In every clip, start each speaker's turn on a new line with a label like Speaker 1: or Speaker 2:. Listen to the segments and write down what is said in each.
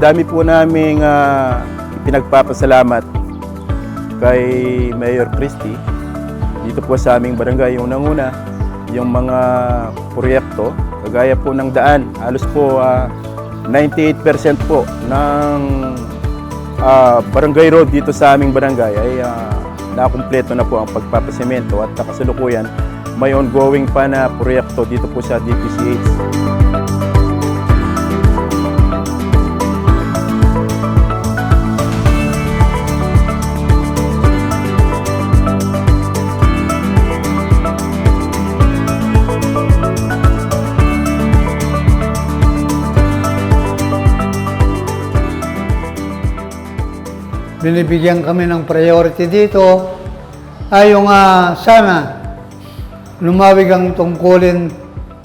Speaker 1: Dami po naming ah, pinagpapasalamat kay Mayor Christie dito po sa aming barangay. Yung nanguna, yung mga proyekto, kagaya po ng daan, halos po ah, 98% po ng ah, barangay road dito sa aming barangay ay ah, nakumpleto na po ang pagpapasemento at kasalukuyan may ongoing pa na proyekto dito po sa DPCH.
Speaker 2: Binibigyan kami ng priority dito ay yung ah, sana lumawig ang tungkulin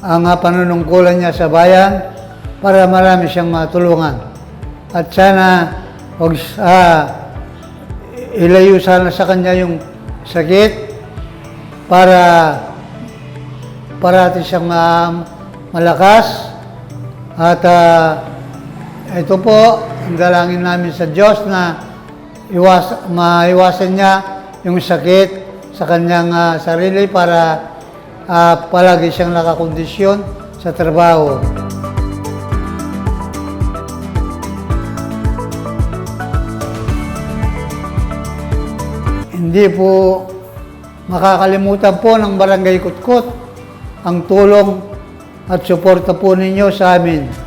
Speaker 2: ang uh, panunungkulan niya sa bayan para marami siyang matulungan. At sana wag ah, ilayo sana sa kanya yung sakit para parati siyang ma- malakas at ah, ito po ang dalangin namin sa Diyos na iwas, maiwasan niya yung sakit sa kanyang ah, sarili para ah, palagi siyang nakakondisyon sa trabaho. Hindi po makakalimutan po ng Barangay Kutkot ang tulong at suporta po ninyo sa amin.